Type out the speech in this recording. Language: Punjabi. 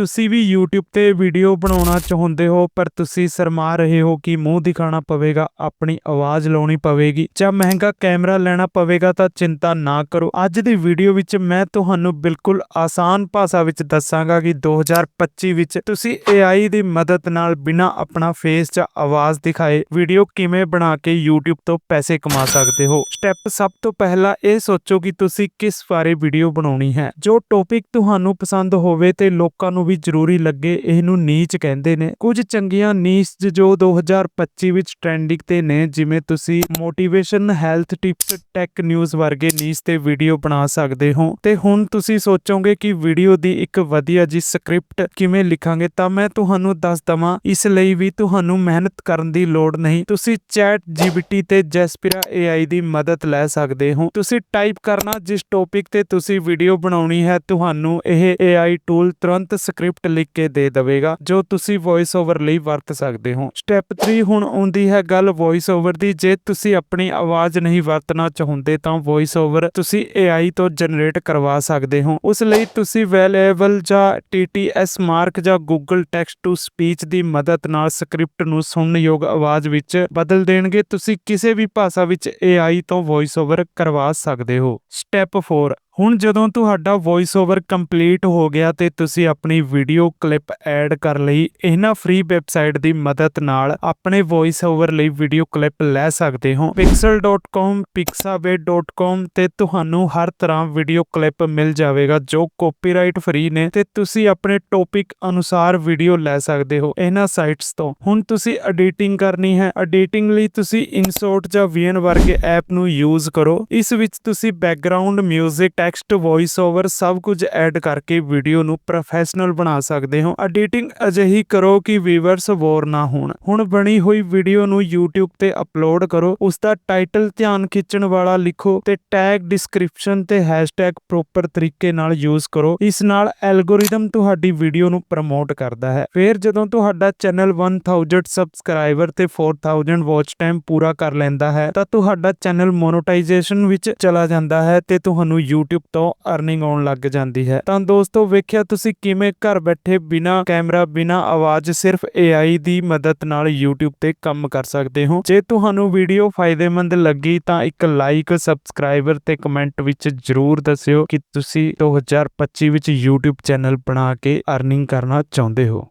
ਤੁਸੀਂ ਵੀ YouTube ਤੇ ਵੀਡੀਓ ਬਣਾਉਣਾ ਚਾਹੁੰਦੇ ਹੋ, ਪਰ ਤੁਸੀਂ ਸ਼ਰਮਾ ਰਹੇ ਹੋ ਕਿ ਮੂੰਹ ਦਿਖਾਣਾ ਪਵੇਗਾ, ਆਪਣੀ ਆਵਾਜ਼ ਲਾਉਣੀ ਪਵੇਗੀ ਜਾਂ ਮਹਿੰਗਾ ਕੈਮਰਾ ਲੈਣਾ ਪਵੇਗਾ ਤਾਂ ਚਿੰਤਾ ਨਾ ਕਰੋ। ਅੱਜ ਦੀ ਵੀਡੀਓ ਵਿੱਚ ਮੈਂ ਤੁਹਾਨੂੰ ਬਿਲਕੁਲ ਆਸਾਨ ਭਾਸ਼ਾ ਵਿੱਚ ਦੱਸਾਂਗਾ ਕਿ 2025 ਵਿੱਚ ਤੁਸੀਂ AI ਦੀ ਮਦਦ ਨਾਲ ਬਿਨਾਂ ਆਪਣਾ ਫੇਸ ਜਾਂ ਆਵਾਜ਼ ਦਿਖਾਏ ਵੀਡੀਓ ਕਿਵੇਂ ਬਣਾ ਕੇ YouTube ਤੋਂ ਪੈਸੇ ਕਮਾ ਸਕਦੇ ਹੋ। ਸਟੈਪ ਸਭ ਤੋਂ ਪਹਿਲਾਂ ਇਹ ਸੋਚੋ ਕਿ ਤੁਸੀਂ ਕਿਸ ਬਾਰੇ ਵੀਡੀਓ ਬਣਾਉਣੀ ਹੈ। ਜੋ ਟੌਪਿਕ ਤੁਹਾਨੂੰ ਪਸੰਦ ਹੋਵੇ ਤੇ ਲੋਕਾਂ ਨੂੰ ਵੀ ਜ਼ਰੂਰੀ ਲੱਗੇ, ਇਹਨੂੰ ਨੀਚ ਕਹਿੰਦੇ ਨੇ। ਕੁਝ ਚੰਗੀਆਂ ਨੀਚ ਜੋ 2025 ਵਿੱਚ ਟ੍ਰੈਂਡਿੰਗ ਤੇ ਨੇ, ਜਿਵੇਂ ਤੁਸੀਂ motivation health tips tech news ਵਰਗੇ ਨੀਚ ਤੇ ਵੀਡੀਓ ਬਣਾ ਸਕਦੇ ਹੋ। ਤੇ ਹੁਣ ਤੁਸੀਂ ਸੋਚੋਗੇ ਕਿ ਵੀਡੀਓ ਦੀ ਇੱਕ ਵਧੀਆ ਜੀ ਸਕ੍ਰਿਪਟ ਕਿਵੇਂ ਲਿਖਾਂਗੇ, ਤਾਂ ਮੈਂ ਤੁਹਾਨੂੰ ਦੱਸ ਦਵਾਂ, ਇਸ ਲਈ ਵੀ ਤੁਹਾਨੂੰ ਮਿਹਨਤ ਕਰਨ ਦੀ ਲੋੜ ਨਹੀਂ। ਤੁਸੀਂ ਚੈਟ ਜੀਪੀਟੀ ਤੇ ਜੈਸਪੀਰਾ AI ਦੀ ਮਦਦ ਲੈ ਸਕਦੇ ਹੋ। ਤੁਸੀਂ ਟਾਈਪ ਕਰਨਾ, ਜਿਸ ਟੌਪਿਕ ਤੇ ਤੁਸੀਂ ਵੀਡੀਓ ਬਣਾਉਣੀ ਹੈ, ਤੁਹਾਨੂੰ ਇਹ AI ਟੂਲ ਤੁਰੰਤ ਸਕ੍ਰਿਪਟ ਲਿਖ ਕੇ ਦੇ ਦੇਵੇਗਾ, ਜੋ ਤੁਸੀਂ ਵੌਇਸ ਓਵਰ ਲਈ ਵਰਤ ਸਕਦੇ ਹੋ। ਸਟੈਪ 3 ਹੁਣ ਆਉਂਦੀ ਹੈ ਗੱਲ ਵੌਇਸ ਓਵਰ ਦੀ, ਜੇ ਤੁਸੀਂ ਆਪਣੀ ਆਵਾਜ਼ ਨਹੀਂ ਵਰਤਣਾ ਚਾਹੁੰਦੇ ਤਾਂ ਵੌਇਸ ਓਵਰ ਤੁਸੀਂ AI ਤੋਂ ਜਨਰੇਟ ਕਰਵਾ ਸਕਦੇ ਹੋ। ਉਸ ਲਈ ਤੁਸੀਂ ਵੈਲੇਬਲ ਜਾਂ TTS ਮਾਰਕ ਜਾਂ Google ਟੈਕਸਟ ਟੂ ਸਪੀਚ ਦੀ ਮਦਦ ਨਾਲ ਸਕ੍ਰਿਪਟ ਨੂੰ ਸੁਣਨਯੋਗ ਆਵਾਜ਼ ਵਿੱਚ ਬਦਲ ਦੇਣਗੇ। ਤੁਸੀਂ ਕਿਸੇ ਵੀ ਭਾਸ਼ਾ ਵਿੱਚ AI ਤੋਂ ਵੌਇਸ ਓਵਰ ਕਰਵਾ ਸਕਦੇ ਹੋ। ਸਟੈਪ 4 ਹੁਣ ਜਦੋਂ ਤੁਹਾਡਾ ਵੌਇਸ ਓਵਰ ਕੰਪਲੀਟ ਹੋ ਗਿਆ ਤੇ ਤੁਸੀਂ ਆਪਣੀ ਵੀਡੀਓ ਕਲਿੱਪ ਐਡ ਕਰ ਲਈ, ਇਹਨਾਂ ਫ੍ਰੀ ਵੈਬਸਾਈਟ ਦੀ ਮਦਦ ਨਾਲ ਆਪਣੇ ਵੌਇਸ ਓਵਰ ਲਈ ਵੀਡੀਓ ਕਲਿੱਪ ਲੈ ਸਕਦੇ ਹੋ। pixel.com pixabay.com ਤੇ ਤੁਹਾਨੂੰ ਹਰ ਤਰ੍ਹਾਂ ਵੀਡੀਓ ਕਲਿੱਪ ਮਿਲ ਜਾਵੇਗਾ ਜੋ ਕਾਪੀਰਾਈਟ ਫ੍ਰੀ ਨੇ ਤੇ ਤੁਸੀਂ ਆਪਣੇ ਟੌਪਿਕ ਅਨੁਸਾਰ ਵੀਡੀਓ ਲੈ ਸਕਦੇ ਹੋ ਇਹਨਾਂ ਸਾਈਟਸ ਤੋਂ। ਹੁਣ ਤੁਸੀਂ ਐਡੀਟਿੰਗ ਕਰਨੀ ਹੈ ਐਡੀਟਿੰਗ ਲਈ ਤੁਸੀਂ ਇਨਸੋਟ ਜਾਂ ਵੀਐਨ ਵਰਗੇ ਐਪ ਨੂੰ ਯੂਜ਼ ਕਰੋ। ਇਸ ਵਿੱਚ ਤੁਸੀਂ ਬੈਕਗ੍ਰਾਉਂਡ 뮤직 ਟੈਕਸਟ ਵੌਇਸ ਓਵਰ ਸਭ ਕੁਝ ਐਡ ਕਰਕੇ ਵੀਡੀਓ ਨੂੰ ਪ੍ਰੋਫੈਸ਼ਨਲ ਬਣਾ ਸਕਦੇ ਹੋ। ਐਡੀਟਿੰਗ ਅਜਿਹੀ ਕਰੋ ਕਿ ਵੀਵਰਸ ਬੋਰ ਨਾ ਹੋਣ। ਹੁਣ ਬਣੀ ਹੋਈ ਵੀਡੀਓ ਨੂੰ YouTube ਤੇ ਅਪਲੋਡ ਕਰੋ। ਉਸ ਦਾ ਟਾਈਟਲ ਧਿਆਨ ਖਿੱਚਣ ਵਾਲਾ ਲਿਖੋ ਤੇ ਟੈਗ ਡਿਸਕ੍ਰਿਪਸ਼ਨ ਤੇ ਹੈਸ਼ਟੈਗ ਪ੍ਰੋਪਰ ਤਰੀਕੇ ਨਾਲ ਯੂਜ਼ ਕਰੋ। ਇਸ ਨਾਲ ਐਲਗੋਰਿਦਮ ਤੁਹਾਡੀ ਵੀਡੀਓ ਨੂੰ ਪ੍ਰਮੋਟ ਕਰਦਾ ਹੈ। ਫਿਰ ਜਦੋਂ ਤੁਹਾਡਾ ਚੈਨਲ 1000 ਸਬਸਕ੍ਰਾਈਬਰ ਤੇ 4000 ਵਾਚ ਟਾਈਮ ਪੂਰਾ ਕਰ ਲੈਂਦਾ ਹੈ, ਤਾਂ ਤੁਹਾਡਾ ਚੈਨਲ ਮੋਨੋਟਾਈਜੇਸ਼ਨ ਵਿੱਚ ਚਲਾ ਜਾਂਦਾ ਹੈ ਤੇ ਤੁਹਾਨੂੰ YouTube ਤੋਂ ਅਰਨਿੰਗ ਆਉਣ ਲੱਗ ਜਾਂਦੀ ਹੈ। ਤਾਂ ਦੋਸਤੋ, ਵੇਖਿਆ ਤੁਸੀਂ ਕਿਵੇਂ ਘਰ ਬੈਠੇ ਬਿਨਾ ਕੈਮਰਾ, ਬਿਨਾ ਆਵਾਜ਼ ਸਿਰਫ AI ਦੀ ਮਦਦ ਨਾਲ YouTube ਤੇ ਕੰਮ ਕਰ ਸਕਦੇ ਹੋ। ਜੇ ਤੁਹਾਨੂੰ ਵੀਡੀਓ ਫਾਇਦੇਮੰਦ ਲੱਗੀ ਤਾਂ ਇੱਕ ਲਾਈਕ ਸਬਸਕ੍ਰਾਈਬਰ ਤੇ ਕਮੈਂਟ ਵਿੱਚ ਜਰੂਰ ਦੱਸਿਓ ਕਿ ਤੁਸੀਂ 2025 ਵਿੱਚ YouTube ਚੈਨਲ ਬਣਾ ਕੇ ਅਰਨਿੰਗ ਕਰਨਾ ਚਾਹੁੰਦੇ ਹੋ।